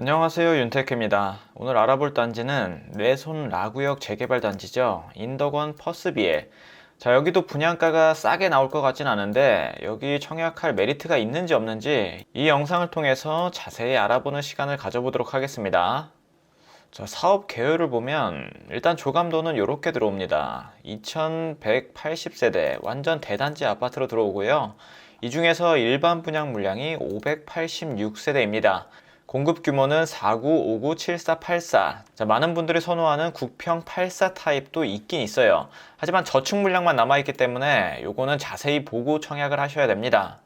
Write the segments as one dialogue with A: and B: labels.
A: 안녕하세요 윤테크입니다. 오늘 알아볼 단지는 뇌손 라구역 재개발 단지죠. 인덕원 퍼스비에 자 여기도 분양가가 싸게 나올 것 같진 않은데 여기 청약할 메리트가 있는지 없는지 이 영상을 통해서 자세히 알아보는 시간을 가져보도록 하겠습니다. 자, 사업 개요를 보면 일단 조감도는 이렇게 들어옵니다. 2180세대 완전 대단지 아파트로 들어오고요. 이 중에서 일반 분양 물량이 586세대입니다. 공급 규모는 49, 59, 74, 84. 자, 많은 분들이 선호하는 국평 84 타입도 있긴 있어요. 하지만 저축 물량만 남아있기 때문에 요거는 자세히 보고 청약을 하셔야 됩니다.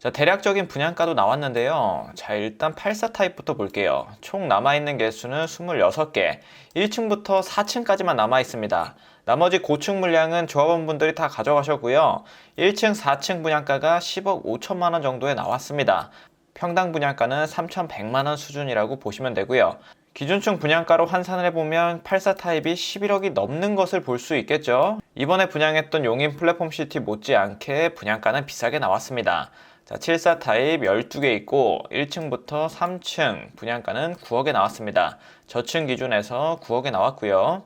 A: 자, 대략적인 분양가도 나왔는데요. 자, 일단 84 타입부터 볼게요. 총 남아있는 개수는 26개. 1층부터 4층까지만 남아있습니다. 나머지 고층 물량은 조합원분들이 다 가져가셨고요. 1층, 4층 분양가가 10억 5천만 원 정도에 나왔습니다. 평당 분양가는 3,100만 원 수준이라고 보시면 되고요. 기준층 분양가로 환산을 해보면 84 타입이 11억이 넘는 것을 볼 수 있겠죠. 이번에 분양했던 용인 플랫폼 시티 못지않게 분양가는 비싸게 나왔습니다. 자, 74 타입 12개 있고 1층부터 3층 분양가는 9억에 나왔습니다. 저층 기준에서 9억에 나왔고요.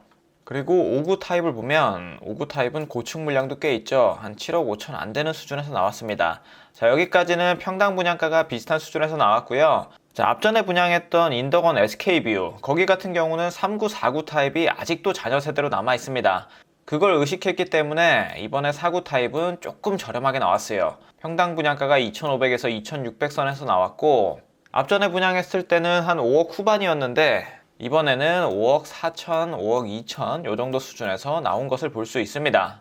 A: 그리고 59 타입을 보면 59 타입은 고층 물량도 꽤 있죠. 한 7억 5천 안 되는 수준에서 나왔습니다. 자, 여기까지는 평당 분양가가 비슷한 수준에서 나왔고요. 자, 앞전에 분양했던 인덕원 SK뷰 거기 같은 경우는 39, 49 타입이 아직도 자녀 세대로 남아 있습니다. 그걸 의식했기 때문에 이번에 49 타입은 조금 저렴하게 나왔어요. 평당 분양가가 2,500에서 2,600선에서 나왔고 앞전에 분양했을 때는 한 5억 후반이었는데 이번에는 5억 4천, 5억 2천 요 정도 수준에서 나온 것을 볼 수 있습니다.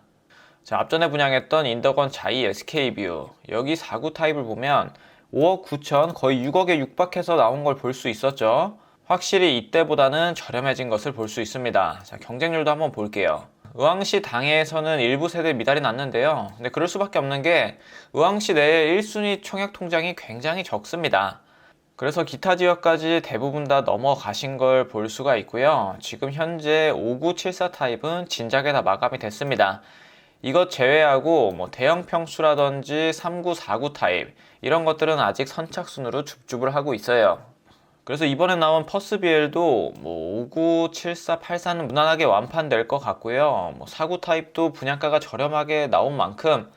A: 자, 앞전에 분양했던 인덕원 자이 SK뷰 여기 4구 타입을 보면 5억 9천 거의 6억에 육박해서 나온 걸 볼 수 있었죠. 확실히 이때보다는 저렴해진 것을 볼 수 있습니다. 자, 경쟁률도 한번 볼게요. 의왕시 당해에서는 일부 세대 미달이 났는데요. 근데 그럴 수밖에 없는 게 의왕시 내에 1순위 청약 통장이 굉장히 적습니다. 그래서 기타 지역까지 대부분 다 넘어가신 걸 볼 수가 있고요. 지금 현재 5974 타입은 진작에 다 마감이 됐습니다. 이것 제외하고 뭐 대형 평수라든지 3949 타입 이런 것들은 아직 선착순으로 줍줍을 하고 있어요. 그래서 이번에 나온 퍼스비엘도 뭐 59, 74, 84는 무난하게 완판될 것 같고요. 뭐 49 타입도 분양가가 저렴하게 나온 만큼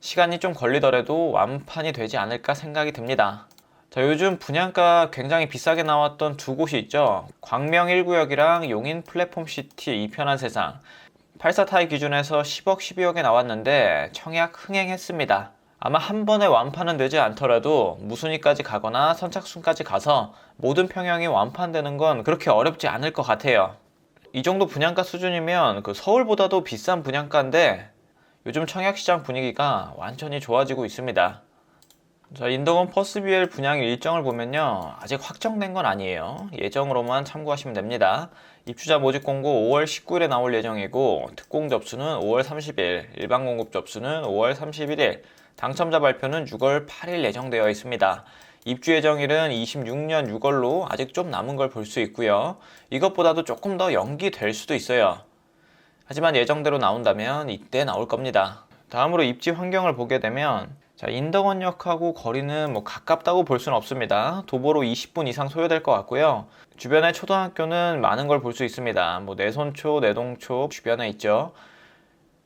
A: 시간이 좀 걸리더라도 완판이 되지 않을까 생각이 듭니다. 자, 요즘 분양가 굉장히 비싸게 나왔던 두 곳이 있죠. 광명 1구역이랑 용인 플랫폼 시티 이편한 세상. 84 타입 기준에서 10억, 12억에 나왔는데 청약 흥행했습니다. 아마 한 번에 완판은 되지 않더라도 무순위까지 가거나 선착순까지 가서 모든 평형이 완판되는 건 그렇게 어렵지 않을 것 같아요. 이 정도 분양가 수준이면 그 서울보다도 비싼 분양가인데 요즘 청약시장 분위기가 완전히 좋아지고 있습니다. 자, 인덕원 퍼스비엘 분양 일정을 보면요. 아직 확정된 건 아니에요. 예정으로만 참고하시면 됩니다. 입주자 모집 공고 5월 19일에 나올 예정이고 특공 접수는 5월 30일, 일반 공급 접수는 5월 31일, 당첨자 발표는 6월 8일 예정되어 있습니다. 입주 예정일은 26년 6월로 아직 좀 남은 걸 볼 수 있고요. 이것보다도 조금 더 연기될 수도 있어요. 하지만 예정대로 나온다면 이때 나올 겁니다. 다음으로 입지 환경을 보게 되면 자, 인덕원역하고 거리는 뭐 가깝다고 볼 수는 없습니다. 도보로 20분 이상 소요될 것 같고요. 주변에 초등학교는 많은 걸 볼 수 있습니다. 뭐 내손초, 내동초 주변에 있죠.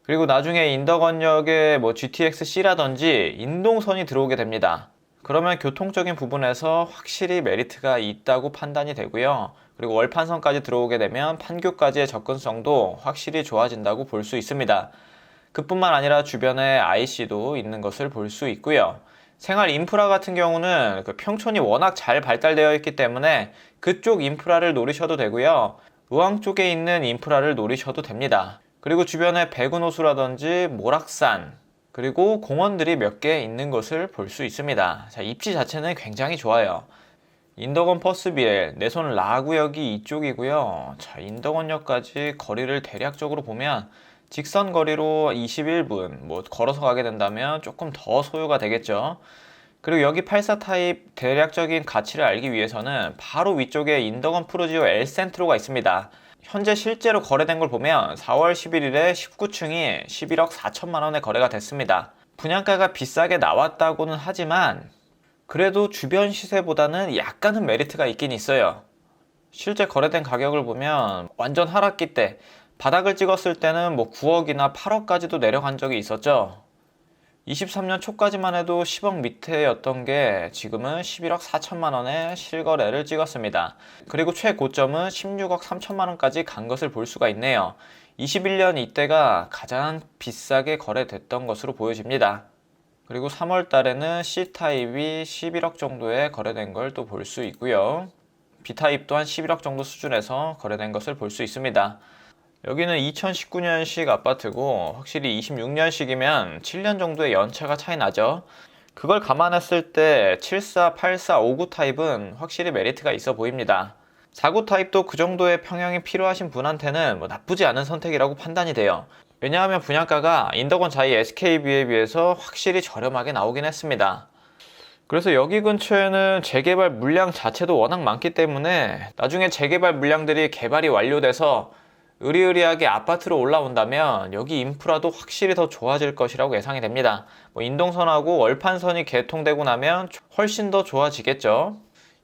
A: 그리고 나중에 인덕원역에 뭐 GTX-C라든지 인동선이 들어오게 됩니다. 그러면 교통적인 부분에서 확실히 메리트가 있다고 판단이 되고요. 그리고 월판선까지 들어오게 되면 판교까지의 접근성도 확실히 좋아진다고 볼 수 있습니다. 그뿐만 아니라 주변에 IC도 있는 것을 볼 수 있고요. 생활 인프라 같은 경우는 그 평촌이 워낙 잘 발달되어 있기 때문에 그쪽 인프라를 노리셔도 되고요. 의왕 쪽에 있는 인프라를 노리셔도 됩니다. 그리고 주변에 백운호수라든지 모락산 그리고 공원들이 몇 개 있는 것을 볼 수 있습니다. 자, 입지 자체는 굉장히 좋아요. 인덕원 퍼스비엘, 내손 라구역이 이쪽이고요. 자, 인덕원역까지 거리를 대략적으로 보면 직선 거리로 21분, 뭐 걸어서 가게 된다면 조금 더 소요가 되겠죠. 그리고 여기 84 타입 대략적인 가치를 알기 위해서는 바로 위쪽에 인덕원 프로지오 엘 센트로가 있습니다. 현재 실제로 거래된 걸 보면 4월 11일에 19층이 11억 4천만 원에 거래가 됐습니다. 분양가가 비싸게 나왔다고는 하지만 그래도 주변 시세보다는 약간은 메리트가 있긴 있어요. 실제 거래된 가격을 보면 완전 하락기 때 바닥을 찍었을 때는 뭐 9억이나 8억까지도 내려간 적이 있었죠. 23년 초까지만 해도 10억 밑에였던 게 지금은 11억 4천만 원에 실거래를 찍었습니다. 그리고 최고점은 16억 3천만 원까지 간 것을 볼 수가 있네요. 21년 이때가 가장 비싸게 거래됐던 것으로 보여집니다. 그리고 3월 달에는 C타입이 11억 정도에 거래된 걸 또 볼 수 있고요. B타입 또한 11억 정도 수준에서 거래된 것을 볼 수 있습니다. 여기는 2019년식 아파트고 확실히 26년식이면 7년 정도의 연차가 차이 나죠. 그걸 감안했을 때 74, 84, 59 타입은 확실히 메리트가 있어 보입니다. 49 타입도 그 정도의 평형이 필요하신 분한테는 뭐 나쁘지 않은 선택이라고 판단이 돼요. 왜냐하면 분양가가 인덕원 자이 SKB에 비해서 확실히 저렴하게 나오긴 했습니다. 그래서 여기 근처에는 재개발 물량 자체도 워낙 많기 때문에 나중에 재개발 물량들이 개발이 완료돼서 의리의리하게 아파트로 올라온다면 여기 인프라도 확실히 더 좋아질 것이라고 예상이 됩니다. 뭐 인동선하고 월판선이 개통되고 나면 훨씬 더 좋아지겠죠.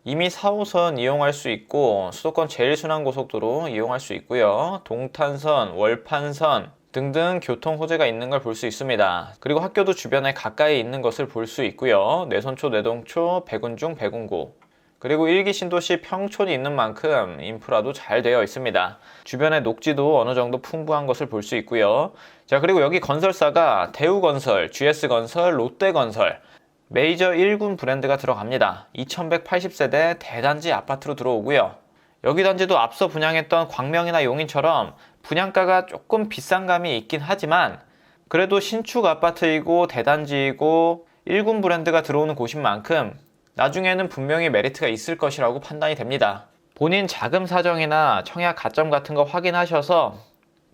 A: 이미 4호선 이용할 수 있고 수도권 제일순환고속도로 이용할 수 있고요. 동탄선, 월판선 등등 교통 호재가 있는 걸 볼 수 있습니다. 그리고 학교도 주변에 가까이 있는 것을 볼 수 있고요. 내선초, 내동초, 백운중, 백운고 그리고 일기 신도시 평촌이 있는 만큼 인프라도 잘 되어 있습니다. 주변에 녹지도 어느 정도 풍부한 것을 볼 수 있고요. 자, 그리고 여기 건설사가 대우건설, GS건설, 롯데건설, 메이저 1군 브랜드가 들어갑니다. 2180세대 대단지 아파트로 들어오고요. 여기 단지도 앞서 분양했던 광명이나 용인처럼 분양가가 조금 비싼 감이 있긴 하지만 그래도 신축 아파트이고 대단지이고 1군 브랜드가 들어오는 곳인 만큼 나중에는 분명히 메리트가 있을 것이라고 판단이 됩니다. 본인 자금 사정이나 청약 가점 같은 거 확인하셔서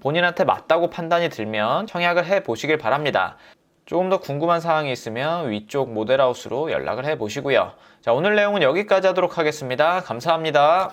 A: 본인한테 맞다고 판단이 들면 청약을 해 보시길 바랍니다. 조금 더 궁금한 사항이 있으면 위쪽 모델하우스로 연락을 해 보시고요. 자, 오늘 내용은 여기까지 하도록 하겠습니다. 감사합니다.